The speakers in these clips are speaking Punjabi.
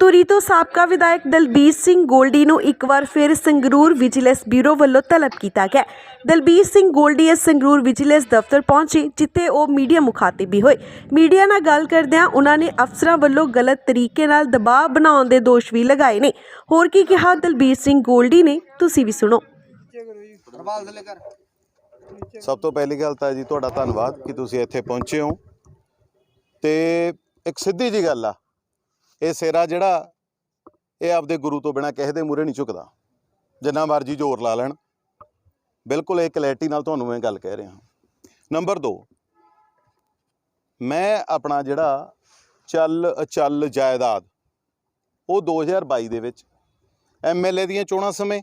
ਤੁਰੀ ਤੋਂ ਸਾਬਕਾ ਵਿਧਾਇਕ ਦਲਬੀਰ ਸਿੰਘ ਗੋਲਡੀ ਨੂੰ ਇੱਕ ਵਾਰ ਫਿਰ ਸੰਗਰੂਰ ਵਿਜੀਲੈਂਸ ਬਿਊਰੋ ਵੱਲੋਂ ਤਲਬ ਕੀਤਾ ਗਿਆ। ਦਲਬੀਰ ਸਿੰਘ ਗੋਲਡੀ ਇਸ ਸੰਗਰੂਰ ਵਿਜੀਲੈਂਸ ਦਫ਼ਤਰ ਪਹੁੰਚੇ, ਜਿੱਥੇ ਉਹ ਮੀਡੀਆ ਮੁਖਾਤਿਬ ਹੋਏ। ਮੀਡੀਆ ਨਾਲ ਗੱਲ ਕਰਦਿਆਂ ਉਹਨਾਂ ਨੇ ਅਫਸਰਾਂ ਵੱਲੋਂ ਗਲਤ ਤਰੀਕੇ ਨਾਲ ਦਬਾਅ ਬਣਾਉਣ ਦੇ ਦੋਸ਼ ਵੀ ਲਗਾਏ ਨੇ। ਹੋਰ ਕੀ ਕਿਹਾ ਦਲਬੀਰ ਸਿੰਘ ਗੋਲਡੀ ਨੇ? ਤੁਸੀਂ ਵੀ ਸੁਣੋ। ਸਭ ਤੋਂ ਪਹਿਲੀ ਗੱਲ ਤਾਂ ਜੀ, ਤੁਹਾਡਾ ਧੰਨਵਾਦ ਕਿ ਤੁਸੀਂ ਇੱਥੇ ਪਹੁੰਚੇ ਹੋ। ਤੇ ਇੱਕ ਸਿੱਧੀ ਜੀ ਗੱਲ ਆ ਇਹ ਸੇਰਾ ਜਿਹੜਾ, ਇਹ ਆਪਦੇ ਗੁਰੂ ਤੋਂ ਬਿਨਾ ਕਿਸੇ ਦੇ ਮੂਹਰੇ ਨਹੀਂ ਝੁਕਦਾ। ਜਿੰਨਾ ਮਰਜ਼ੀ ਜ਼ੋਰ ਲਾ ਲੈਣ। ਬਿਲਕੁਲ ਇਹ ਕਲੈਰਿਟੀ ਨਾਲ ਤੁਹਾਨੂੰ ਮੈਂ ਗੱਲ ਕਹਿ ਰਿਹਾ ਨੰਬਰ 2 ਮੈਂ ਆਪਣਾ ਜਿਹੜਾ ਚੱਲ ਅਚੱਲ ਜਾਇਦਾਦ, ਉਹ 2022 ਦੇ ਵਿੱਚ ਐਮਐਲਏ ਦੀਆਂ ਚੋਣਾਂ ਸਮੇਂ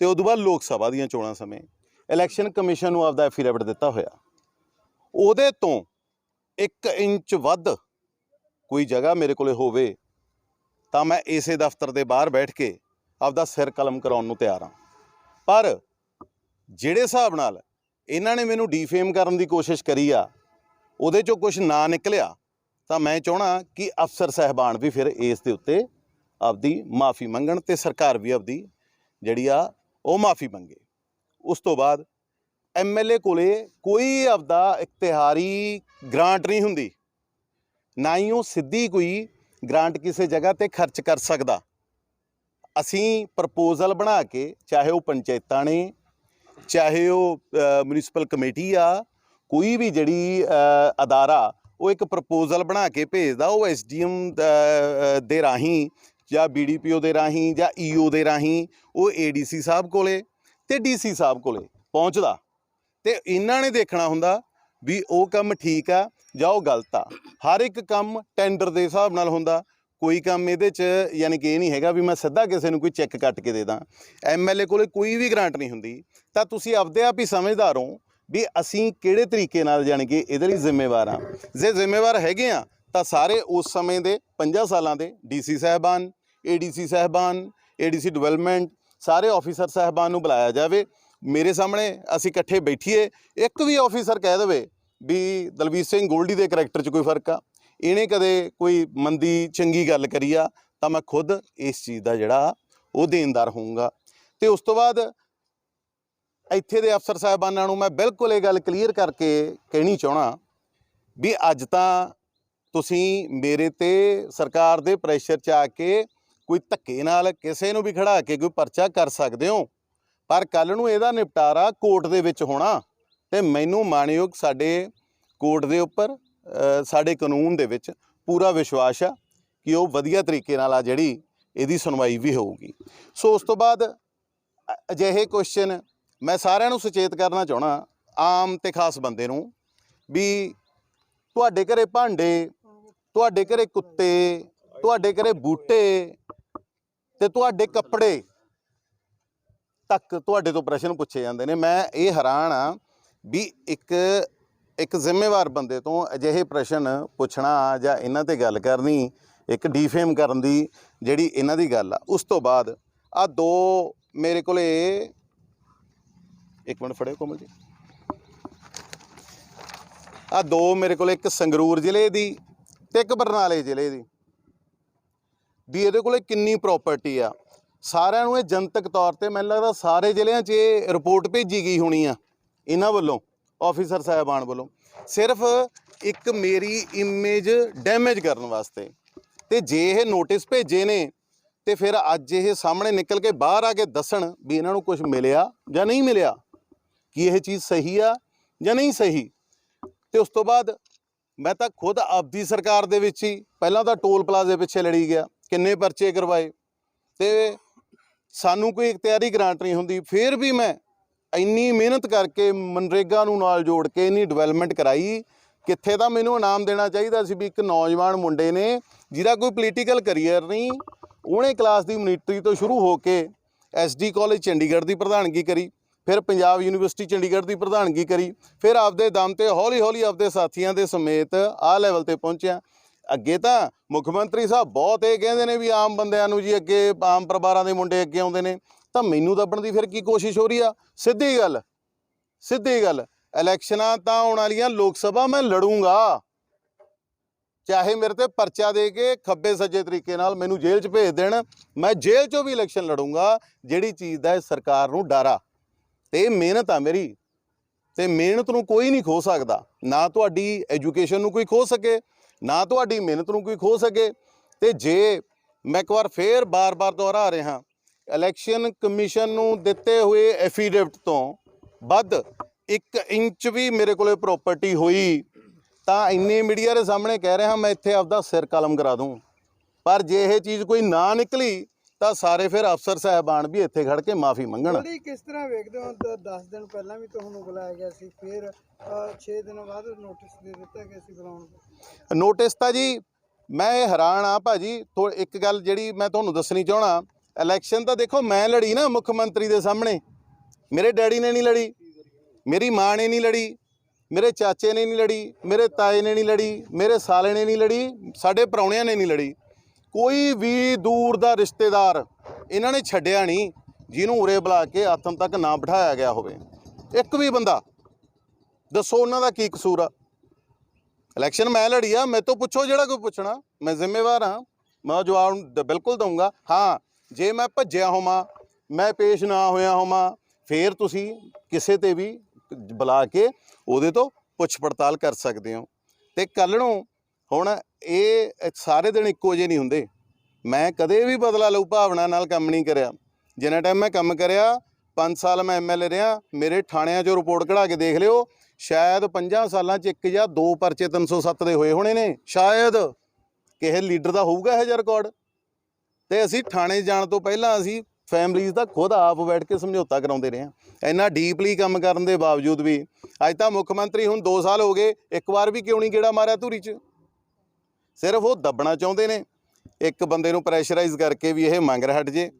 ਤੇ ਉਦੋਂ ਬਾਅਦ ਲੋਕ ਸਭਾ ਦੀਆਂ ਚੋਣਾਂ ਸਮੇਂ ਇਲੈਕਸ਼ਨ ਕਮਿਸ਼ਨ ਨੂੰ ਆਪਦਾ ਐਫੀਡੇਵਿਟ ਦਿੱਤਾ ਹੋਇਆ। ਉਹਦੇ ਤੋਂ 1 ਇੰਚ ਵੱਧ ਕੋਈ ਜਗ੍ਹਾ ਮੇਰੇ ਕੋਲੇ ਹੋਵੇ, ਤਾਂ ਮੈਂ ਇਸੇ ਦਫ਼ਤਰ ਦੇ ਬਾਹਰ ਬੈਠ ਕੇ ਆਪਦਾ ਸਿਰ ਕਲਮ ਕਰਾਉਣ ਨੂੰ ਤਿਆਰ ਹਾਂ। ਪਰ ਜਿਹੜੇ ਹਿਸਾਬ ਨਾਲ ਇਹਨਾਂ ਨੇ ਮੈਨੂੰ ਡੀਫੇਮ ਕਰਨ ਦੀ ਕੋਸ਼ਿਸ਼ ਕਰੀ ਆ, ਉਹਦੇ ਚੋਂ ਕੁਝ ਨਾ ਨਿਕਲਿਆ, ਤਾਂ ਮੈਂ ਚਾਹਣਾ ਕਿ ਅਫਸਰ ਸਹਿਬਾਨ ਵੀ ਫਿਰ ਇਸ ਦੇ ਉੱਤੇ ਆਪਦੀ ਮਾਫੀ ਮੰਗਣ ਤੇ ਸਰਕਾਰ ਵੀ ਆਪਦੀ ਜਿਹੜੀ ਆ, ਉਹ ਮਾਫੀ ਮੰਗੇ। ਉਸ ਤੋਂ ਬਾਅਦ ਐਮਐਲਏ ਕੋਲੇ ਕੋਈ ਆਪਦਾ ਇਖਤਿਹਾਰੀ ਗ੍ਰਾਂਟ ਨਹੀਂ ਹੁੰਦੀ। ਨਾ ਹੀ ਉਹ ਸਿੱਧੀ ਕੋਈ ਗ੍ਰਾਂਟ ਕਿਸੇ ਜਗ੍ਹਾ ਤੇ ਖਰਚ ਕਰ ਸਕਦਾ। ਅਸੀਂ ਪ੍ਰਪੋਜ਼ਲ ਬਣਾ ਕੇ, ਚਾਹੇ ਉਹ ਪੰਚਾਇਤਾਂ ਨੇ, ਚਾਹੇ ਉਹ ਮਿਊਨਿਸਪਲ ਕਮੇਟੀ ਆ, ਕੋਈ ਵੀ ਜਿਹੜੀ ਅਦਾਰਾ, ਉਹ ਇੱਕ ਪ੍ਰਪੋਜ਼ਲ ਬਣਾ ਕੇ ਭੇਜਦਾ, ਉਹ ਐਸਡੀਐਮ ਦੇ ਰਾਹੀਂ, ਜਾਂ ਬੀਡੀਪੀਓ ਦੇ ਰਾਹੀਂ, ਜਾਂ ਈਓ ਦੇ ਰਾਹੀਂ, ਉਹ ਏਡੀਸੀ ਸਾਹਿਬ ਕੋਲੇ ਤੇ ਡੀਸੀ ਸਾਹਿਬ ਕੋਲੇ ਪਹੁੰਚਦਾ। ਤੇ ਇਹਨਾਂ ਨੇ ਦੇਖਣਾ ਹੁੰਦਾ ਵੀ ਉਹ ਕੰਮ ਠੀਕ ਆ ਜਾਂ ਉਹ ਗਲਤ ਆ। ਹਰ ਇੱਕ ਕੰਮ ਟੈਂਡਰ ਦੇ ਹਿਸਾਬ ਨਾਲ ਹੁੰਦਾ। ਕੋਈ ਕੰਮ ਇਹਦੇ 'ਚ ਯਾਨੀ ਕਿ ਇਹ ਨਹੀਂ ਹੈਗਾ ਵੀ ਮੈਂ ਸਿੱਧਾ ਕਿਸੇ ਨੂੰ ਕੋਈ ਚੈੱਕ ਕੱਟ ਕੇ ਦੇ ਦਾਂ। ਐਮਐਲਏ ਕੋਲੇ ਕੋਈ ਵੀ ਗ੍ਰਾਂਟ ਨਹੀਂ ਹੁੰਦੀ। ਤਾਂ ਤੁਸੀਂ ਆਪਦੇ ਆਪ ਹੀ ਸਮਝਦਾਰ ਹੋ ਵੀ ਅਸੀਂ ਕਿਹੜੇ ਤਰੀਕੇ ਨਾਲ ਯਾਨੀ ਕਿ ਇਹਦੇ ਲਈ ਜ਼ਿੰਮੇਵਾਰ ਆ। ਜੇ ਜ਼ਿੰਮੇਵਾਰ ਹੈਗੇ ਆ, ਤਾਂ ਸਾਰੇ ਉਸ ਸਮੇਂ ਦੇ 50 ਸਾਲਾਂ ਦੇ ਡੀਸੀ ਸਾਹਿਬਾਨ ਏਡੀਸੀ ਸਾਹਿਬਾਨ ਏਡੀਸੀ ਡਿਵੈਲਪਮੈਂਟ ਸਾਰੇ ਆਫੀਸਰ ਸਾਹਿਬਾਨ ਨੂੰ ਬੁਲਾਇਆ ਜਾਵੇ। ਮੇਰੇ ਸਾਹਮਣੇ ਅਸੀਂ ਇਕੱਠੇ ਬੈਠੀਏ। ਇੱਕ ਵੀ ਆਫੀਸਰ ਕਹਿ ਦੇਵੇ ਵੀ ਦਲਵੀਰ ਸਿੰਘ ਗੋਲਡੀ ਦੇ ਕਰੈਕਟਰ 'ਚ ਕੋਈ ਫ਼ਰਕ ਆ। ਇਹਨੇ ਕਦੇ ਕੋਈ ਮੰਦੀ, ਚੰਗੀ ਗੱਲ ਕਰੀ ਆ ਤਾਂ ਮੈਂ ਖੁਦ ਇਸ ਚੀਜ਼ ਦਾ ਜਿਹੜਾ ਉਹ ਦੇਣਦਾਰ ਹੋਊਂਗਾ। ਤੇ ਉਸ ਤੋਂ ਬਾਅਦ ਇੱਥੇ ਦੇ ਅਫਸਰ ਸਾਹਿਬਾਨਾਂ ਨੂੰ ਮੈਂ ਬਿਲਕੁਲ ਇਹ ਗੱਲ ਕਲੀਅਰ ਕਰਕੇ ਕਹਿਣੀ ਚਾਹਣਾ ਵੀ ਅੱਜ ਤਾਂ ਤੁਸੀਂ ਮੇਰੇ ਤੇ ਸਰਕਾਰ ਦੇ ਪ੍ਰੈਸ਼ਰ 'ਚ ਆ ਕੇ ਕੋਈ ਧੱਕੇ ਨਾਲ ਕਿਸੇ ਨੂੰ ਵੀ ਖੜਾ ਕੇ ਕੋਈ ਪਰਚਾ ਕਰ ਸਕਦੇ ਹੋ। ਪਰ ਕੱਲ ਨੂੰ ਇਹਦਾ ਨਿਪਟਾਰਾ ਕੋਰਟ ਦੇ ਵਿੱਚ ਹੋਣਾ। ਤੇ ਮੈਨੂੰ ਮਾਣਯੋਗ ਸਾਡੇ ਕੋਰਟ ਦੇ ਉੱਪਰ ਸਾਡੇ ਕਾਨੂੰਨ ਦੇ ਵਿੱਚ ਪੂਰਾ ਵਿਸ਼ਵਾਸ ਆ ਕਿ ਉਹ ਵਧੀਆ ਤਰੀਕੇ ਨਾਲ ਆ ਜਿਹੜੀ ਇਹਦੀ ਸੁਣਵਾਈ ਵੀ ਹੋਊਗੀ। ਸੋ ਉਸ ਤੋਂ ਬਾਅਦ ਅਜਿਹੇ ਕੁਐਸਚਨ ਮੈਂ ਸਾਰਿਆਂ ਨੂੰ ਸੁਚੇਤ ਕਰਨਾ ਚਾਹਣਾ ਆਮ ਤੇ ਖਾਸ ਬੰਦੇ ਨੂੰ, ਵੀ ਤੁਹਾਡੇ ਘਰੇ ਭਾਂਡੇ, ਤੁਹਾਡੇ ਘਰੇ ਕੁੱਤੇ, ਤੁਹਾਡੇ ਘਰੇ ਬੂਟੇ ਤੇ ਤੁਹਾਡੇ ਕੱਪੜੇ ਤੱਕ ਤੁਹਾਡੇ ਤੋਂ ਪ੍ਰਸ਼ਨ ਪੁੱਛੇ ਜਾਂਦੇ ਨੇ। ਮੈਂ ਇਹ ਹੈਰਾਨ ਆ ਵੀ ਇੱਕ ਇੱਕ ਜ਼ਿੰਮੇਵਾਰ ਬੰਦੇ ਤੋਂ ਅਜਿਹੇ ਪ੍ਰਸ਼ਨ ਪੁੱਛਣਾ ਜਾਂ ਇਹਨਾਂ ਤੇ ਗੱਲ ਕਰਨੀ, ਇੱਕ ਡੀਫੇਮ ਕਰਨ ਦੀ ਜਿਹੜੀ ਇਹਨਾਂ ਦੀ ਗੱਲ ਆ, ਉਸ ਤੋਂ ਬਾਅਦ ਆ ਦੋ ਮੇਰੇ ਕੋਲੇ ਇੱਕ ਮਿੰਟ ਫੜਿਓ ਕੋਮਲ ਜੀ। ਆ ਦੋ ਮੇਰੇ ਕੋਲੇ ਇੱਕ ਸੰਗਰੂਰ ਜ਼ਿਲ੍ਹੇ ਦੀ ਤੇ ਇੱਕ ਬਰਨਾਲੇ ਜ਼ਿਲ੍ਹੇ ਦੀ। ਵੀ ਇਹਦੇ ਕੋਲੇ ਕਿੰਨੀ ਪ੍ਰਾਪਰਟੀ ਆ। ਸਾਰਿਆਂ ਨੂੰ ਇਹ ਜਨਤਕ ਤੌਰ ਤੇ ਮੈਨੂੰ ਲੱਗਦਾ ਸਾਰੇ ਜ਼ਿਲ੍ਹਿਆਂ 'ਚ ਇਹ ਰਿਪੋਰਟ ਭੇਜੀ ਗਈ ਹੋਣੀ ਆ। ਇਹਨਾਂ ਵੱਲੋਂ ਆਫੀਸਰ ਸਾਹਿਬਾਨ ਵੱਲੋਂ, ਸਿਰਫ ਇੱਕ ਮੇਰੀ ਇਮੇਜ ਡੈਮੇਜ ਕਰਨ ਵਾਸਤੇ। ਤੇ ਜੇ ਇਹ ਨੋਟਿਸ ਭੇਜੇ ਨੇ, ਤੇ ਫਿਰ ਅੱਜ ਇਹ ਸਾਹਮਣੇ ਨਿਕਲ ਕੇ ਬਾਹਰ ਆ ਕੇ ਦੱਸਣ ਵੀ ਇਹਨਾਂ ਨੂੰ ਕੁਝ ਮਿਲਿਆ ਜਾਂ ਨਹੀਂ ਮਿਲਿਆ, ਕਿ ਇਹ ਚੀਜ਼ ਸਹੀ ਆ ਜਾਂ ਨਹੀਂ ਸਹੀ। ਤੇ ਉਸ ਤੋਂ ਬਾਅਦ ਮੈਂ ਤਾਂ ਖੁਦ ਆਪਦੀ ਸਰਕਾਰ ਦੇ ਵਿੱਚ ਹੀ, ਪਹਿਲਾਂ ਤਾਂ ਟੋਲ ਪਲਾਜ਼ੇ ਪਿੱਛੇ ਲੜੀ ਗਿਆ, ਕਿੰਨੇ ਪਰਚੇ ਕਰਵਾਏ। ਤੇ ਸਾਨੂੰ ਕੋਈ ਇਖਤਿਆਰੀ ਗ੍ਰਾਂਟ ਨਹੀਂ ਹੁੰਦੀ, ਫਿਰ ਵੀ ਮੈਂ ਇੰਨੀ ਮਿਹਨਤ ਕਰਕੇ ਮਨਰੇਗਾ ਨੂੰ ਨਾਲ ਜੋੜ ਕੇ ਇੰਨੀ ਡਿਵੈਲਪਮੈਂਟ ਕਰਾਈ, ਕਿੱਥੇ ਤਾਂ ਮੈਨੂੰ ਇਨਾਮ ਦੇਣਾ ਚਾਹੀਦਾ ਸੀ ਵੀ ਇੱਕ ਨੌਜਵਾਨ ਮੁੰਡੇ ਨੇ ਜਿਹਦਾ ਕੋਈ ਪੋਲੀਟੀਕਲ ਕੈਰੀਅਰ ਨਹੀਂ, ਉਹਨੇ ਕਲਾਸ ਦੀ ਮੋਨੀਟਰੀ ਤੋਂ ਸ਼ੁਰੂ ਹੋ ਕੇ ਐਸਡੀ ਕਾਲਜ ਚੰਡੀਗੜ੍ਹ ਦੀ ਪ੍ਰਧਾਨਗੀ ਕਰੀ, ਫਿਰ ਪੰਜਾਬ ਯੂਨੀਵਰਸਿਟੀ ਚੰਡੀਗੜ੍ਹ ਦੀ ਪ੍ਰਧਾਨਗੀ ਕਰੀ, ਫਿਰ ਆਪਦੇ ਦਮ ਤੇ ਹੌਲੀ ਹੌਲੀ ਆਪਦੇ ਸਾਥੀਆਂ ਦੇ ਸਮੇਤ ਆਹ ਲੈਵਲ ਤੇ ਪਹੁੰਚਿਆ। ਅੱਗੇ ਤਾਂ ਮੁੱਖ ਮੰਤਰੀ ਸਾਹਿਬ ਬਹੁਤ ਇਹ ਕਹਿੰਦੇ ਨੇ ਵੀ ਆਮ ਬੰਦਿਆਂ ਨੂੰ ਜੀ ਅੱਗੇ ਆਮ ਪਰਿਵਾਰਾਂ ਦੇ ਮੁੰਡੇ ਅੱਗੇ ਆਉਂਦੇ ਨੇ। ਤਾਂ ਮੈਨੂੰ ਦੱਬਣ ਦੀ ਫਿਰ ਕੀ ਕੋਸ਼ਿਸ਼ ਹੋ ਰਹੀ ਆ? ਸਿੱਧੀ ਗੱਲ ਸਿੱਧੀ ਗੱਲ, ਇਲੈਕਸ਼ਨਾਂ ਤਾਂ ਆਉਣ ਵਾਲੀਆਂ ਲੋਕ ਸਭਾ ਮੈਂ ਲੜੂੰਗਾ। ਚਾਹੇ ਮੇਰੇ ਤੇ ਪਰਚਾ ਦੇ ਕੇ ਖੱਬੇ ਸੱਜੇ ਤਰੀਕੇ ਨਾਲ ਮੈਨੂੰ ਜੇਲ੍ਹ 'ਚ ਭੇਜ ਦੇਣ, ਮੈਂ ਜੇਲ੍ਹ 'ਚੋਂ ਵੀ ਇਲੈਕਸ਼ਨ ਲੜੂੰਗਾ, ਜਿਹੜੀ ਚੀਜ਼ ਦਾ ਸਰਕਾਰ ਨੂੰ ਡਰ ਆ। ਤੇ ਇਹ ਮਿਹਨਤ ਆ ਮੇਰੀ, ਤੇ ਮਿਹਨਤ ਨੂੰ ਕੋਈ ਨਹੀਂ ਖੋ ਸਕਦਾ। ਨਾ ਤੁਹਾਡੀ ਐਜੂਕੇਸ਼ਨ ਨੂੰ ਕੋਈ ਖੋ ਸਕੇ, ਨਾ ਤੁਹਾਡੀ ਮਿਹਨਤ ਨੂੰ ਕੋਈ ਖੋ ਸਕੇ। ਤੇ ਜੇ ਮੈਂ ਇੱਕ ਵਾਰ ਫੇਰ ਬਾਰ-ਬਾਰ ਦੁਹਰਾ ਰਿਹਾ ਇਲੈਕਸ਼ਨ ਕਮਿਸ਼ਨ ਨੂੰ ਦਿੱਤੇ ਹੋਏ ਐਫੀਡੇਵਿਟ ਤੋਂ ਵੱਧ 1 ਇੰਚ ਵੀ ਮੇਰੇ ਕੋਲੇ ਪ੍ਰਾਪਰਟੀ ਹੋਈ ਤਾਂ ਇੰਨੇ ਮੀਡੀਆ ਦੇ ਸਾਹਮਣੇ ਕਹਿ ਰਿਹਾ ਮੈਂ ਇੱਥੇ ਆਪਦਾ ਸਿਰ ਕਲਮ ਕਰਾ ਦੂੰ। ਪਰ ਜੇ ਇਹ ਚੀਜ਼ ਕੋਈ ਨਾ ਨਿਕਲੀ ਤਾਂ ਸਾਰੇ ਫਿਰ ਅਫਸਰ ਸਾਹਿਬਾਨ ਵੀ ਇੱਥੇ ਖੜ ਕੇ ਮਾਫੀ ਮੰਗਣ। ਗੋਲਡੀ ਕਿਸ ਤਰ੍ਹਾਂ ਵੇਖਦੇ ਹੋ? 10 ਦਿਨ ਪਹਿਲਾਂ ਵੀ ਤੁਹਾਨੂੰ ਬੁਲਾਇਆ ਗਿਆ ਸੀ ਫਿਰ 6 ਦਿਨ ਬਾਅਦ ਨੋਟਿਸ ਦੇ ਦਿੱਤਾ ਗਿਆ ਸੀ ਬੁਲਾਉਣ ਨੋਟਿਸ ਤਾਂ ਜੀ ਮੈਂ ਇਹ ਹੈਰਾਨ ਆ ਭਾਜੀ ਇੱਕ ਗੱਲ ਜਿਹੜੀ ਮੈਂ ਤੁਹਾਨੂੰ ਦੱਸਣੀ ਚਾਹਣਾ ਇਲੈਕਸ਼ਨ ਤਾਂ ਦੇਖੋ, ਮੈਂ ਲੜੀ ਨਾ ਮੁੱਖ ਮੰਤਰੀ ਦੇ ਸਾਹਮਣੇ। ਮੇਰੇ ਡੈਡੀ ਨੇ ਨਹੀਂ ਲੜੀ, ਮੇਰੀ ਮਾਂ ਨੇ ਨਹੀਂ ਲੜੀ, ਮੇਰੇ ਚਾਚੇ ਨੇ ਨਹੀਂ ਲੜੀ, ਮੇਰੇ ਤਾਏ ਨੇ ਨਹੀਂ ਲੜੀ, ਮੇਰੇ ਸਾਲੇ ਨੇ ਨਹੀਂ ਲੜੀ, ਸਾਡੇ ਪ੍ਰਾਹੁਣਿਆਂ ਨੇ ਨਹੀਂ ਲੜੀ। ਕੋਈ ਵੀ ਦੂਰ ਦਾ ਰਿਸ਼ਤੇਦਾਰ ਇਹਨਾਂ ਨੇ ਛੱਡਿਆ ਨਹੀਂ, ਜਿਹਨੂੰ ਉਰੇ ਬੁਲਾ ਕੇ ਆਥਮ ਤੱਕ ਨਾ ਬਿਠਾਇਆ ਗਿਆ ਹੋਵੇ। ਇੱਕ ਵੀ ਬੰਦਾ, ਦੱਸੋ ਉਹਨਾਂ ਦਾ ਕੀ ਕਸੂਰ ਆ? ਇਲੈਕਸ਼ਨ ਮੈਂ ਲੜੀ ਆ, ਮੇਰੇ ਤੋਂ ਪੁੱਛੋ ਜਿਹੜਾ ਕੋਈ ਪੁੱਛਣਾ, ਮੈਂ ਜ਼ਿੰਮੇਵਾਰ ਹਾਂ। ਮੈਂ ਜਵਾਬ ਬਿਲਕੁਲ ਦਊਂਗਾ, ਹਾਂ ਜੇ ਮੈਂ ਭੱਜਿਆ ਹੋਵਾਂ, ਮੈਂ ਪੇਸ਼ ਨਾ ਹੋਇਆ ਹੋਵਾਂ, ਫੇਰ ਤੁਸੀਂ ਕਿਸੇ ਤੇ ਵੀ ਬੁਲਾ ਕੇ ਉਹਦੇ ਤੋਂ ਪੁੱਛ ਪੜਤਾਲ ਕਰ ਸਕਦੇ ਹੋ। ਤੇ ਕੱਲ੍ਹ ਨੂੰ ਹੁਣ ਇਹ ਸਾਰੇ ਦਿਨ ਇੱਕੋ ਜਿਹੇ ਨਹੀਂ ਹੁੰਦੇ। ਮੈਂ ਕਦੇ ਵੀ ਬਦਲਾ ਲਊ, ਭਾਵਨਾ ਨਾਲ ਕੰਮ ਨਹੀਂ ਕਰਿਆ। ਜਿੰਨਾ ਟਾਈਮ ਮੈਂ ਕੰਮ ਕਰਿਆ 5 ਸਾਲ ਮੈਂ ਐਮਐਲਏ ਰਿਹਾ, ਮੇਰੇ ਥਾਣਿਆਂ 'ਚੋਂ ਰਿਪੋਰਟ ਕਢਾ ਕੇ ਦੇਖ ਲਿਓ, ਸ਼ਾਇਦ 50 ਸਾਲਾਂ 'ਚ ਇੱਕ ਜਾਂ ਦੋ ਪਰਚੇ 307 ਦੇ ਹੋਏ ਹੋਣੇ ਨੇ, ਸ਼ਾਇਦ। ਕਿਸੇ ਲੀਡਰ ਦਾ ਹੋਊਗਾ ਇਹ ਜਿਹਾ ਰਿਕਾਰਡ ਤੇ ਅਸੀਂ ਥਾਣੇ ਜਾਣ ਤੋਂ ਪਹਿਲਾਂ ਅਸੀਂ ਫੈਮਲੀਜ਼ ਦਾ ਖੁਦ ਆਪ ਬੈਠ ਕੇ ਸਮਝੌਤਾ ਕਰਾਉਂਦੇ ਰਹੇ ਹਾਂ। ਇੰਨਾ ਡੀਪਲੀ ਕੰਮ ਕਰਨ ਦੇ ਬਾਵਜੂਦ ਵੀ ਅੱਜ ਤਾਂ ਮੁੱਖ ਮੰਤਰੀ ਹੁਣ 2 ਸਾਲ ਹੋ ਗਏ, ਇੱਕ ਵਾਰ ਵੀ ਕਿਉਂ ਨਹੀਂ ਗੇੜਾ ਮਾਰਿਆ ਧੂਰੀ 'ਚ? ਸਿਰਫ ਉਹ ਦੱਬਣਾ ਚਾਹੁੰਦੇ ਨੇ। ਇੱਕ ਬੰਦੇ ਨੂੰ ਪ੍ਰੈਸ਼ਰਾਈਜ਼ ਕਰਕੇ ਵੀ ਇਹ ਮੰਗ ਰਿਹਾ ਹਟ ਜੇ।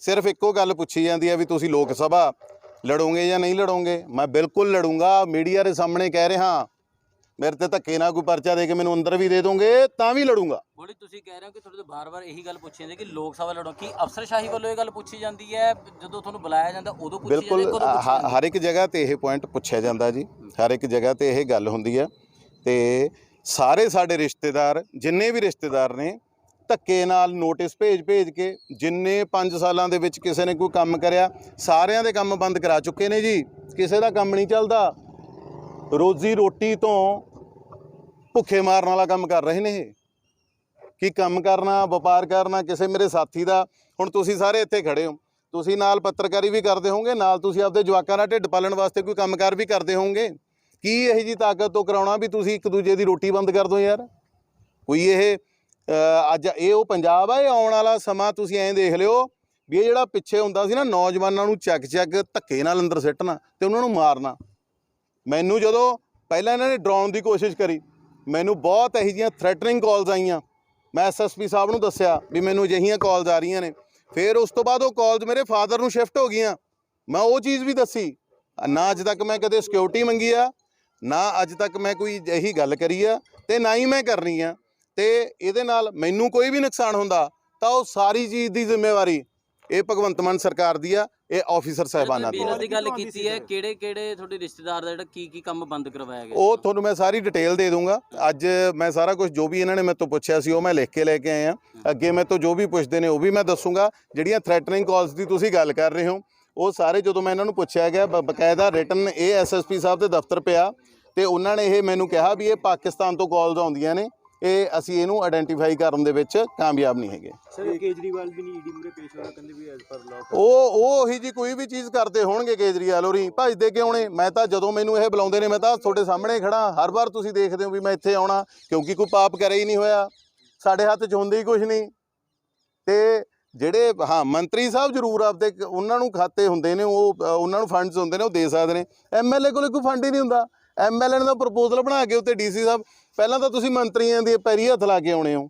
ਸਿਰਫ ਇੱਕੋ ਗੱਲ ਪੁੱਛੀ ਜਾਂਦੀ ਹੈ ਵੀ ਤੁਸੀਂ ਲੋਕ ਸਭਾ ਲੜੋਗੇ ਜਾਂ ਨਹੀਂ ਲੜੋਗੇ? ਮੈਂ ਬਿਲਕੁਲ ਲੜੂੰਗਾ। ਮੀਡੀਆ ਦੇ ਸਾਹਮਣੇ ਕਹਿ ਰਿਹਾ ਮੇਰੇ ਤੇ ਧੱਕੇ ਨਾਲ ਕੋਈ ਪਰਚਾ ਦੇ ਕੇ ਮੈਨੂੰ ਅੰਦਰ ਵੀ ਦੇ ਦੋਗੇ ਤਾਂ ਵੀ ਲੜੂੰਗਾ। ਬੋਲੀ ਤੁਸੀਂ ਕਹਿ ਰਹੇ ਹੋ ਕਿ ਤੁਹਾਡੇ ਤੋਂ ਬਾਰ-ਬਾਰ ਇਹੀ ਗੱਲ ਪੁੱਛੀ ਜਾਂਦੀ ਕਿ ਲੋਕ ਸਭਾ ਲੜੋ। ਕੀ ਅਫਸਰਸ਼ਾਹੀ ਵੱਲੋਂ ਇਹ ਗੱਲ ਪੁੱਛੀ ਜਾਂਦੀ ਹੈ? ਜਦੋਂ ਤੁਹਾਨੂੰ ਬੁਲਾਇਆ ਜਾਂਦਾ ਉਦੋਂ ਪੁੱਛੀ ਜਾਂਦੀ ਬਿਲਕੁਲ ਹੈ? ਹਰ ਇੱਕ ਜਗ੍ਹਾ ਤੇ ਇਹ ਪੁਆਇੰਟ ਪੁੱਛਿਆ ਜਾਂਦਾ ਜੀ। ਹਰ ਇੱਕ ਜਗ੍ਹਾ ਤੇ ਇਹ ਗੱਲ ਹੁੰਦੀ ਹੈ। ਤੇ ਸਾਰੇ ਸਾਡੇ ਰਿਸ਼ਤੇਦਾਰ ਜਿੰਨੇ ਵੀ ਰਿਸ਼ਤੇਦਾਰ ਨੇ ਧੱਕੇ ਨਾਲ ਨੋਟਿਸ ਭੇਜ ਭੇਜ ਕੇ ਜਿੰਨੇ 5 ਸਾਲਾਂ ਦੇ ਵਿੱਚ ਕਿਸੇ ਨੇ ਕੋਈ ਕੰਮ ਕਰਿਆ ਸਾਰਿਆਂ ਦੇ ਕੰਮ ਬੰਦ ਕਰਾ ਚੁੱਕੇ ਨੇ ਜੀ। ਕਿਸੇ ਦਾ ਕੰਮ ਨਹੀਂ ਚੱਲਦਾ। ਰੋਜ਼ੀ ਰੋਟੀ ਤੋਂ ਭੁੱਖੇ ਮਾਰਨ ਵਾਲਾ ਕੰਮ ਕਰ ਰਹੇ ਨੇ ਇਹ। ਕਿ ਕੰਮ ਕਰਨਾ, ਵਪਾਰ ਕਰਨਾ, ਕਿਸੇ ਮੇਰੇ ਸਾਥੀ ਦਾ। ਹੁਣ ਤੁਸੀਂ ਸਾਰੇ ਇੱਥੇ ਖੜੇ ਹੋ। ਤੁਸੀਂ ਨਾਲ ਪੱਤਰਕਾਰੀ ਵੀ ਕਰਦੇ ਹੋਵੋਗੇ, ਨਾਲ ਤੁਸੀਂ ਆਪਦੇ ਜਵਾਕਾਂ ਦਾ ਢਿੱਡ ਪਾਲਣ ਵਾਸਤੇ ਕੋਈ ਕੰਮਕਾਰ ਵੀ ਕਰਦੇ ਹੋਵੋਗੇ। ਕੀ ਇਹ ਜੀ ਤਾਕਤ ਤੋਂ ਕਰਾਉਣਾ ਵੀ ਤੁਸੀਂ ਇੱਕ ਦੂਜੇ ਦੀ ਰੋਟੀ ਬੰਦ ਕਰ ਦਿਓ ਯਾਰ? ਕੋਈ ਇਹ ਅੱਜ ਇਹ ਉਹ ਪੰਜਾਬ ਆ, ਇਹ ਆਉਣ ਵਾਲਾ ਸਮਾਂ ਤੁਸੀਂ ਐਂ ਦੇਖ ਲਿਓ ਵੀ ਇਹ ਜਿਹੜਾ ਪਿੱਛੇ ਹੁੰਦਾ ਸੀ ਨਾ, ਨੌਜਵਾਨਾਂ ਨੂੰ ਚੱਕ ਚੱਕ ਧੱਕੇ ਨਾਲ ਅੰਦਰ ਸਿੱਟਣਾ ਤੇ ਉਹਨਾਂ ਨੂੰ ਮਾਰਨਾ। ਮੈਨੂੰ ਜਦੋਂ ਪਹਿਲਾਂ ਇਹਨਾਂ ਨੇ ਡਰਾਉਣ ਦੀ ਕੋਸ਼ਿਸ਼ ਕਰੀ, ਮੈਨੂੰ ਬਹੁਤ ਇਹੋ ਜਿਹੀਆਂ ਥ੍ਰੈਟਨਿੰਗ ਕਾਲਸ ਆਈਆਂ। ਮੈਂ ਐਸਐਸਪੀ ਸਾਹਿਬ ਨੂੰ ਦੱਸਿਆ ਵੀ ਮੈਨੂੰ ਅਜਿਹੀਆਂ ਕਾਲਸ ਆ ਰਹੀਆਂ ਨੇ। ਫਿਰ ਉਸ ਤੋਂ ਬਾਅਦ ਉਹ ਕਾਲਸ ਮੇਰੇ ਫਾਦਰ ਨੂੰ ਸ਼ਿਫਟ ਹੋ ਗਈਆਂ। ਮੈਂ ਉਹ ਚੀਜ਼ ਵੀ ਦੱਸੀ, ਨਾ ਅੱਜ ਤੱਕ ਮੈਂ ਕਦੇ ਸਿਕਿਉਰਿਟੀ ਮੰਗੀ ਆ, ਨਾ ਅੱਜ ਤੱਕ ਮੈਂ ਕੋਈ ਇਹੀ ਗੱਲ ਕਰੀ ਆ ਤੇ ਨਾ ਹੀ ਮੈਂ ਕਰਨੀ ਆ। ਤੇ ਇਹਦੇ ਨਾਲ ਮੈਨੂੰ ਕੋਈ ਵੀ ਨੁਕਸਾਨ ਹੁੰਦਾ ਤਾਂ ਉਹ ਸਾਰੀ ਚੀਜ਼ ਦੀ ਜ਼ਿੰਮੇਵਾਰੀ ਇਹ ਭਗਵੰਤ ਮਾਨ ਸਰਕਾਰ ਦੀ ਆ ਇਹ ਆਫੀਸਰ ਸਾਹਿਬਾਨਾਂ ਦੀ। ਦੀ ਗੱਲ ਕੀਤੀ ਹੈ ਕਿਹੜੇ ਕਿਹੜੇ ਤੁਹਾਡੇ ਰਿਸ਼ਤੇਦਾਰ ਦਾ ਜਿਹੜਾ ਕੀ ਕੀ ਕੰਮ ਬੰਦ ਕਰਵਾਇਆ ਗਿਆ? ਉਹ ਤੁਹਾਨੂੰ ਮੈਂ ਸਾਰੀ ਡਿਟੇਲ ਦੇ ਦੂੰਗਾ। ਅੱਜ ਮੈਂ ਸਾਰਾ ਕੁਝ ਜੋ ਵੀ ਇਹਨਾਂ ਨੇ ਮੇਰੇ ਤੋਂ ਪੁੱਛਿਆ ਸੀ ਉਹ ਮੈਂ ਲਿਖ ਕੇ ਲੈ ਕੇ ਆਇਆ ਅੱਗੇ ਮੇਰੇ ਤੋਂ ਜੋ ਵੀ ਪੁੱਛਦੇ ਨੇ ਉਹ ਵੀ ਮੈਂ ਦੱਸੂੰਗਾ। ਜਿਹੜੀਆਂ ਥ੍ਰੈਟਨਿੰਗ ਕਾਲਸ ਦੀ ਤੁਸੀਂ ਗੱਲ ਕਰ ਰਹੇ ਹੋ ਉਹ ਸਾਰੇ ਜਦੋਂ ਮੈਂ ਇਹਨਾਂ ਨੂੰ ਪੁੱਛਿਆ ਗਿਆ ਬਕਾਇਦਾ ਰਿਟਨ ਇਹ ਐਸਐਸਪੀ ਸਾਹਿਬ ਦੇ ਦਫ਼ਤਰ ਪਿਆ ਤੇ ਉਹਨਾਂ ਨੇ ਇਹ ਮੈਨੂੰ ਕਿਹਾ ਵੀ ਇਹ ਪਾਕਿਸਤਾਨ ਤੋਂ ਕਾਲਸ ਆਉਂਦੀਆਂ ਨੇ। ਇਹ ਅਸੀਂ ਇਹਨੂੰ ਆਇਡੈਂਟੀਫਾਈ ਕਰਨ ਦੇ ਵਿੱਚ ਕਾਮਯਾਬ ਨਹੀਂ ਹੈਗੇ। ਸਰ ਕੇਜਰੀਵਾਲ ਵੀ ਨਹੀਂ ਈਡੀ ਮੂਰੇ ਪੇਸ਼ ਹੋਣਾ ਕਹਿੰਦੇ ਵੀ ਐਜ਼ ਪਰ ਲਾਅ ਉਹ ਉਹ ਉਹੀ ਜੀ ਕੋਈ ਵੀ ਚੀਜ਼ ਕਰਦੇ ਹੋਣਗੇ ਕੇਜਰੀਵਾਲ ਹੋਰੀ। ਭੱਜਦੇ ਕਿਉਂ ਨੇ? ਮੈਂ ਤਾਂ ਜਦੋਂ ਮੈਨੂੰ ਇਹ ਬੁਲਾਉਂਦੇ ਨੇ ਮੈਂ ਤਾਂ ਤੁਹਾਡੇ ਸਾਹਮਣੇ ਖੜਾ। ਹਰ ਵਾਰ ਤੁਸੀਂ ਦੇਖਦੇ ਹੋ ਵੀ ਮੈਂ ਇੱਥੇ ਆਉਣਾ ਕਿਉਂਕਿ ਕੋਈ ਪਾਪ ਕਰਿਆ ਹੀ ਨਹੀਂ ਹੋਇਆ। ਸਾਡੇ ਹੱਥ 'ਚ ਹੁੰਦੇ ਹੀ ਕੁਝ ਨਹੀਂ। ਤੇ ਜਿਹੜੇ ਹਾਂ ਮੰਤਰੀ ਸਾਹਿਬ ਜ਼ਰੂਰ ਆਪਦੇ ਉਹਨਾਂ ਨੂੰ ਖਾਤੇ ਹੁੰਦੇ ਨੇ ਉਹ ਉਹਨਾਂ ਨੂੰ ਫੰਡਸ ਹੁੰਦੇ ਨੇ ਉਹ ਦੇ ਸਕਦੇ ਨੇ। ਐਮਐਲਏ ਕੋਲੇ ਕੋਈ ਫੰਡ ਹੀ ਨਹੀਂ ਹੁੰਦਾ। ਐਮਐਲਏ ਨੇ ਤਾਂ ਪ੍ਰਪੋਜ਼ਲ ਬਣਾ ਕੇ ਉੱਤੇ ਡੀਸੀ ਸਾਹਿਬ ਪਹਿਲਾਂ ਤਾਂ ਤੁਸੀਂ ਮੰਤਰੀਆਂ ਦੇ ਪੈਰੀ ਹੱਥ ਲਾ ਕੇ ਆਉਣੇ ਹੋ।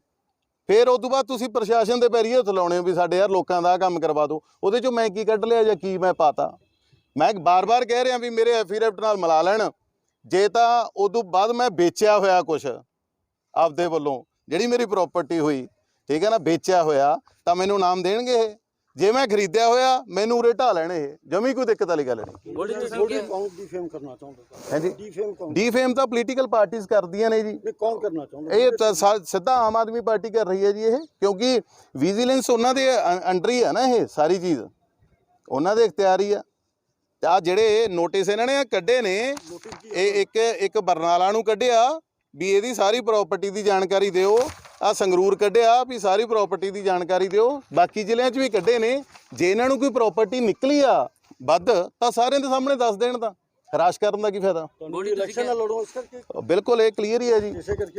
ਫਿਰ ਉਸ ਤੋਂ ਬਾਅਦ ਤੁਸੀਂ ਪ੍ਰਸ਼ਾਸਨ ਦੇ ਪੈਰੀ ਹੱਥ ਲਾਉਣੇ ਹੋ ਵੀ ਸਾਡੇ ਯਾਰ ਲੋਕਾਂ ਦਾ ਕੰਮ ਕਰਵਾ ਦਿਓ। ਉਹਦੇ ਚੋਂ ਮੈਂ ਕੀ ਕੱਢ ਲਿਆ ਜਾਂ ਕੀ ਮੈਂ ਪਾਤਾ? ਮੈਂ ਬਾਰ-ਬਾਰ ਕਹਿ ਰਿਹਾ ਵੀ ਮੇਰੇ ਐਫੀਰੈਪਟ ਨਾਲ ਮਿਲਾ ਲੈਣ। ਜੇ ਤਾਂ ਉਦੋਂ ਬਾਅਦ ਮੈਂ ਵੇਚਿਆ ਹੋਇਆ ਕੁਛ ਆਪਦੇ ਵੱਲੋਂ, ਜਿਹੜੀ ਮੇਰੀ ਪ੍ਰਾਪਰਟੀ ਹੋਈ, ਠੀਕ ਹੈ ਨਾ, ਵੇਚਿਆ ਹੋਇਆ, ਤਾਂ ਮੈਨੂੰ ਨਾਮ ਦੇਣਗੇ ਇਹ। ਜੇ ਮੈਂ ਖਰੀਦਿਆ ਹੋਇਆ ਮੈਨੂੰ ਉਰੇ ਢਾ ਲੈਣੇ ਇਹ। ਜਮੀ ਕੋਈ ਦਿੱਕਤ ਵਾਲੀ ਗੱਲ ਨਹੀਂ। ਗੋਲਡੀ ਤੁਸੀਂ ਗੋਲਡੀ ਕਿ- ਕੌਣ ਡਿਫੇਮ ਕਰਨਾ ਚਾਹੁੰਦਾ? ਹਾਂਜੀ। ਡਿਫੇਮ ਕੌਣ? ਡੀਫੇਮ ਤਾਂ ਪੋਲੀਟੀਕਲ ਪਾਰਟੀਆਂ ਕਰਦੀਆਂ ਨੇ ਜੀ। ਨਹੀਂ ਕੌਣ ਕਰਨਾ ਚਾਹੁੰਦਾ? ਇਹ ਤਾਂ ਸਿੱਧਾ ਆਮ ਆਦਮੀ ਪਾਰਟੀ ਕਰ ਰਹੀ ਹੈ ਜੀ ਇਹ ਕਿਉਂਕਿ ਵਿਜੀਲੈਂਸ ਉਹਨਾਂ ਦੇ ਅੰਡਰ ਹੀ ਹੈ ਨਾ ਇਹ ਸਾਰੀ ਚੀਜ਼। ਉਹਨਾਂ ਦੇ ਇਖਤਿਆਰੀ ਆ। ਤੇ ਆ ਜਿਹੜੇ ਨੋਟਿਸ ਇਹਨਾਂ ਨੇ ਕੱਢੇ ਨੇ ਇਹ ਇੱਕ ਇੱਕ ਬਰਨਾਲਾ ਨੂੰ ਕੱਢਿਆ ਵੀ ਇਹਦੀ ਸਾਰੀ ਪ੍ਰਾਪਰਟੀ ਦੀ ਜਾਣਕਾਰੀ ਦਿਓ। ਆ ਸੰਗਰੂਰ ਕੱਢਿਆ ਵੀ ਸਾਰੀ ਪ੍ਰਾਪਰਟੀ ਦੀ ਜਾਣਕਾਰੀ ਦਿਓ। ਬਾਕੀ ਜ਼ਿਲ੍ਹਿਆਂ 'ਚ ਵੀ ਕੱਢੇ ਨੇ। ਜੇ ਇਹਨਾਂ ਨੂੰ ਕੋਈ ਪ੍ਰਾਪਰਟੀ ਨਿਕਲੀ ਆ ਵੱਧ ਤਾਂ ਸਾਰਿਆਂ ਦੇ ਸਾਹਮਣੇ ਦੱਸ ਦੇਣ ਤਾਂ। ਹਰਾਸ਼ ਕਰਨ ਦਾ ਕੀ ਫਾਇਦਾ? ਗੋਲਡੀ ਤੁਸੀਂ ਇਲੈਕਸ਼ਨ ਨਾਲ ਲੜੋ ਇਸ ਕਰਕੇ? ਬਿਲਕੁਲ ਇਹ ਕਲੀਅਰ ਹੀ ਹੈ ਜੀ।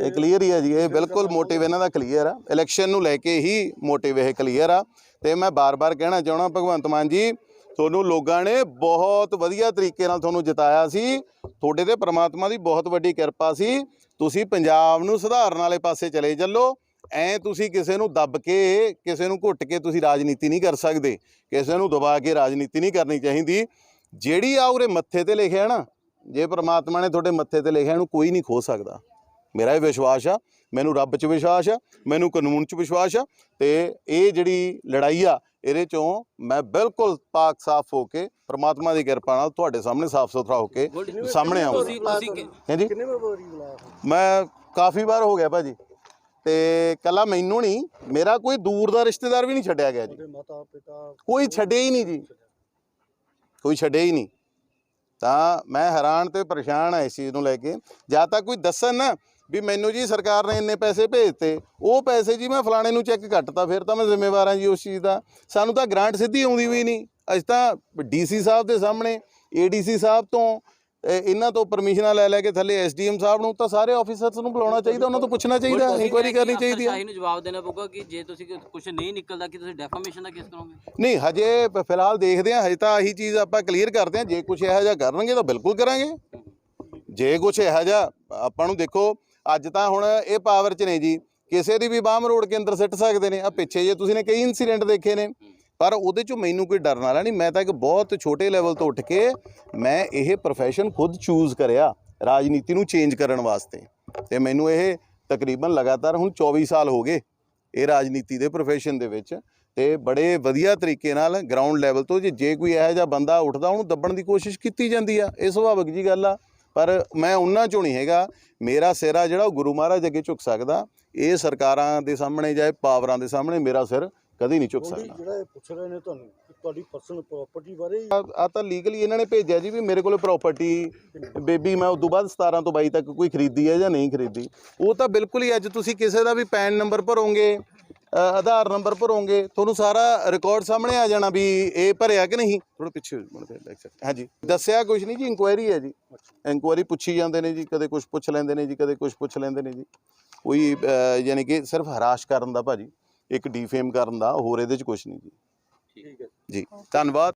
ਇਹ ਕਲੀਅਰ ਹੀ ਹੈ ਜੀ। ਇਹ ਬਿਲਕੁਲ ਮੋਟਿਵ ਇਹਨਾਂ ਦਾ ਕਲੀਅਰ ਆ। ਇਲੈਕਸ਼ਨ ਨੂੰ ਲੈ ਕੇ ਹੀ ਮੋਟਿਵ ਇਹ ਕਲੀਅਰ ਆ। ਤੇ ਮੈਂ ਬਾਰ-ਬਾਰ ਕਹਿਣਾ ਚਾਹਣਾ ਭਗਵੰਤ ਮਾਨ ਜੀ ਤੁਹਾਨੂੰ ਲੋਕਾਂ ਨੇ ਬਹੁਤ ਵਧੀਆ ਤਰੀਕੇ ਨਾਲ ਤੁਹਾਨੂੰ ਜਿਤਾਇਆ ਸੀ। ਤੁਹਾਡੇ ਤੇ ਪ੍ਰਮਾਤਮਾ ਦੀ ਬਹੁਤ ਵੱਡੀ ਕਿਰਪਾ ਸੀ। ਤੁਸੀਂ ਪੰਜਾਬ ਨੂੰ ਸੁਧਾਰਨ ਵਾਲੇ ਪਾਸੇ ਚਲੇ ਚੱਲੋ। ਐ ਤੁਸੀਂ ਕਿਸੇ ਨੂੰ ਦੱਬ ਕੇ, ਕਿਸੇ ਨੂੰ ਘੁੱਟ ਕੇ ਤੁਸੀਂ ਰਾਜਨੀਤੀ ਨਹੀਂ ਕਰ ਸਕਦੇ। ਕਿਸੇ ਨੂੰ ਦਬਾ ਕੇ ਰਾਜਨੀਤੀ ਨਹੀਂ ਕਰਨੀ ਚਾਹੀਦੀ। ਜਿਹੜੀ ਆ ਉਰੇ ਮੱਥੇ ਤੇ ਲਿਖਿਆ ਨਾ, ਜੇ ਪ੍ਰਮਾਤਮਾ ਨੇ ਤੁਹਾਡੇ ਮੱਥੇ ਤੇ ਲਿਖਿਆ, ਇਹਨੂੰ ਕੋਈ ਨਹੀਂ ਖੋ ਸਕਦਾ। ਮੇਰਾ ਇਹ ਵਿਸ਼ਵਾਸ ਆ, ਮੈਨੂੰ ਰੱਬ 'ਚ ਵਿਸ਼ਵਾਸ ਆ, ਮੈਨੂੰ ਕਾਨੂੰਨ 'ਚ ਵਿਸ਼ਵਾਸ ਆ ਤੇ ਇਹ ਜਿਹੜੀ ਲੜਾਈ ਆ ਇਹਦੇ ਚੋਂ ਮੈਂ ਬਿਲਕੁਲ ਪਾਕ ਸਾਫ਼ ਹੋ ਕੇ ਪ੍ਰਮਾਤਮਾ ਦੀ ਕਿਰਪਾ ਨਾਲ ਤੁਹਾਡੇ ਸਾਹਮਣੇ ਸਾਫ਼ ਸੁਥਰਾ ਹੋ ਕੇ ਸਾਹਮਣੇ ਆਉਂਗਾ ਹਾਂਜੀ? ਕਿੰਨੇ ਵਾਰੀ ਬੁਲਾਇਆ ਮੈਂ ਕਾਫੀ ਵਾਰ ਹੋ ਗਿਆ ਭਾਜੀ। ਤੇ ਕੱਲਾ ਮੈਨੂੰ ਨਹੀਂ ਮੇਰਾ ਕੋਈ ਦੂਰ ਦਾ ਰਿਸ਼ਤੇਦਾਰ ਵੀ ਨਹੀਂ ਛੱਡਿਆ ਗਿਆ ਜੀ। ਮਾਤਾ ਪਿਤਾ ਕੋਈ ਛੱਡਿਆ ਹੀ ਨਹੀਂ ਜੀ। ਕੋਈ ਛੱਡਿਆ ਹੀ ਨਹੀਂ। ਤਾਂ ਮੈਂ ਹੈਰਾਨ ਤੇ ਪਰੇਸ਼ਾਨ ਆ ਇਸ ਚੀਜ਼ ਨੂੰ ਲੈ ਕੇ। ਜਾਂ ਤਾਂ ਕੋਈ ਦੱਸਣ ਨਾ ਵੀ ਮੈਨੂੰ ਜੀ ਸਰਕਾਰ ਨੇ ਇੰਨੇ ਪੈਸੇ ਭੇਜਤੇ ਉਹ ਪੈਸੇ ਜੀ ਮੈਂ ਫਲਾਣੇ ਨੂੰ ਚੈੱਕ ਕੱਟਤਾ ਫਿਰ ਤਾਂ ਮੈਂ ਜ਼ਿੰਮੇਵਾਰ ਹਾਂ ਜੀ ਉਸ ਚੀਜ਼ ਦਾ। ਸਾਨੂੰ ਤਾਂ ਗ੍ਰਾਂਟ ਸਿੱਧੀ ਆਉਂਦੀ ਵੀ ਨਹੀਂ। ਅਸੀਂ ਤਾਂ ਡੀਸੀ ਸਾਹਿਬ ਦੇ ਸਾਹਮਣੇ ਏਡੀਸੀ ਸਾਹਿਬ ਤੋਂ ਇਹ- ਇਹਨਾਂ ਤੋਂ ਪਰਮਿਸ਼ਨਾਂ ਲੈ ਲੈ ਕੇ ਥੱਲੇ ਐਸਡੀਐਮ ਸਾਹਿਬ ਨੂੰ ਤਾਂ ਸਾਰੇ ਆਫੀਸਰਸ ਨੂੰ ਬੁਲਾਉਣਾ ਚਾਹੀਦਾ ਉਹਨਾਂ ਤੋਂ ਪੁੱਛਣਾ ਚਾਹੀਦਾ ਇਨਕੁਆਇਰੀ ਕਰਨੀ ਚਾਹੀਦੀ ਹੈ। ਨੂੰ ਜਵਾਬ ਦੇਣਾ ਪਊਗਾ ਕਿ ਜੇ ਤੁਸੀਂ ਕੁਝ ਨਹੀਂ ਨਿਕਲਦਾ ਕਿ ਤੁਸੀਂ ਡੈਫਾਮੇਸ਼ਨ ਦਾ ਕੇਸ ਕਰੋਗੇ? ਨਹੀਂ ਹਜੇ ਫਿਲਹਾਲ ਦੇਖਦੇ ਹਾਂ ਹਜੇ ਤਾਂ ਆਹੀ ਚੀਜ਼ ਆਪਾਂ ਕਲੀਅਰ ਕਰਦੇ ਹਾਂ ਜੇ ਕੁਝ ਇਹੋ ਜਿਹਾ ਕਰਨਗੇ ਤਾਂ ਬਿਲਕੁਲ ਕਰਾਂਗੇ। ਜੇ ਕੁਝ ਇਹੋ ਜਿਹਾ ਆਪਾਂ ਨੂੰ ਦੇਖੋ ਅੱਜ ਤਾਂ ਹੁਣ ਇਹ ਪਾਵਰ 'ਚ ਨੇ ਜੀ। ਕਿਸੇ ਦੀ ਵੀ ਬਾਹ ਮਰੋੜ ਕੇ ਅੰਦਰ ਸਿੱਟ ਸਕਦੇ ਨੇ। ਆ ਪਿੱਛੇ ਜੇ ਤੁਸੀਂ ਨੇ ਕਈ ਇਨਸੀਡੈਂਟ ਦੇਖੇ ਨੇ। ਪਰ ਉਹਦੇ 'ਚ ਮੈਨੂੰ ਕੋਈ ਡਰਨ ਵਾਲਾ ਨਹੀਂ। ਮੈਂ ਤਾਂ ਇੱਕ ਬਹੁਤ ਛੋਟੇ ਲੈਵਲ ਤੋਂ ਉੱਠ ਕੇ ਮੈਂ ਇਹ profession ਖੁਦ ਚੂਜ਼ ਕਰਿਆ ਰਾਜਨੀਤੀ ਨੂੰ ਚੇਂਜ ਕਰਨ ਵਾਸਤੇ। ਤੇ ਮੈਨੂੰ ਇਹ ਤਕਰੀਬਨ ਲਗਾਤਾਰ ਹੁਣ 24 ਸਾਲ ਹੋ ਗਏ ਇਹ ਰਾਜਨੀਤੀ ਦੇ profession ਦੇ ਵਿੱਚ। ਤੇ ਬੜੇ ਵਧੀਆ ਤਰੀਕੇ ਨਾਲ ਗਰਾਊਂਡ ਲੈਵਲ ਤੋਂ ਜੇ ਜੇ ਕੋਈ ਇਹੋ ਜਿਹਾ ਬੰਦਾ ਉੱਠਦਾ, ਉਹਨੂੰ ਦੱਬਣ ਦੀ ਕੋਸ਼ਿਸ਼ ਕੀਤੀ ਜਾਂਦੀ ਆ। ਇਹ ਸੁਭਾਵਿਕ ਜੀ ਗੱਲ ਆ। ਪਰ ਮੈਂ ਉਹਨਾਂ ਚੋਂ ਨਹੀਂ ਹੈਗਾ। ਮੇਰਾ ਸਿਰ ਆ ਜਿਹੜਾ ਉਹ ਗੁਰੂ ਮਹਾਰਾਜ ਅੱਗੇ ਝੁਕ ਸਕਦਾ। ਇਹ ਸਰਕਾਰਾਂ ਦੇ ਸਾਹਮਣੇ ਜਾਂ ਪਾਵਰਾਂ ਦੇ ਸਾਹਮਣੇ ਮੇਰਾ ਸਿਰ ਕਦੀ ਨਹੀਂ ਝੁਕ ਸਕਦਾ। ਜਿਹੜਾ ਇਹ ਪੁੱਛ ਰਹੇ ਨੇ ਤੁਹਾਨੂੰ ਤੁਹਾਡੀ ਪਰਸਨਲ ਪ੍ਰਾਪਰਟੀ ਬਾਰੇ ਆ ਤਾਂ ਲੀਗਲੀ ਇਹਨਾਂ ਨੇ ਭੇਜਿਆ ਜੀ ਵੀ ਮੇਰੇ ਕੋਲੇ ਪ੍ਰਾਪਰਟੀ ਬੇਬੀ ਮੈਂ ਉਦੋਂ ਬਾਅਦ 17 ਤੋਂ 22 ਤੱਕ ਕੋਈ ਖਰੀਦੀ ਹੈ ਜਾਂ ਨਹੀਂ ਖਰੀਦੀ। ਉਹ ਤਾਂ ਬਿਲਕੁਲ ਹੀ ਅੱਜ ਤੁਸੀਂ ਕਿਸੇ ਦਾ ਵੀ ਪੈਨ ਨੰਬਰ ਭਰੋਗੇ ਆਧਾਰ ਨੰਬਰ ਭਰੋਗੇ ਤੁਹਾਨੂੰ ਸਾਰਾ ਰਿਕਾਰਡ ਸਾਹਮਣੇ ਆ ਜਾਣਾ ਵੀ ਇਹ ਭਰਿਆ ਕਿ ਨਹੀਂ? ਥੋੜਾ ਪਿੱਛੇ ਮੁੜ ਕੇ ਦੇਖ ਸਕਦੇ ਹਾਂਜੀ ਦੱਸਿਆ ਕੁਝ ਨਹੀਂ ਜੀ ਇਨਕੁਆਇਰੀ ਹੈ ਜੀ। ਇਨਕੁਆਇਰੀ ਪੁੱਛੀ ਜਾਂਦੇ ਨੇ ਜੀ ਕਦੇ ਕੁਝ ਪੁੱਛ ਲੈਂਦੇ ਨੇ ਜੀ ਕਦੇ ਕੁਝ ਪੁੱਛ ਲੈਂਦੇ ਨੇ ਜੀ। ਕੋਈ ਯਾਨੀ ਕਿ ਸਿਰਫ ਹਰਾਸ਼ ਕਰਨ ਦਾ ਭਾਜੀ ਇੱਕ ਡੀਫੇਮ ਕਰਨ ਦਾ ਹੋਰ ਇਹਦੇ 'ਚ ਕੁਝ ਨਹੀਂ ਜੀ। ਠੀਕ ਹੈ। ਜੀ ਧੰਨਵਾਦ।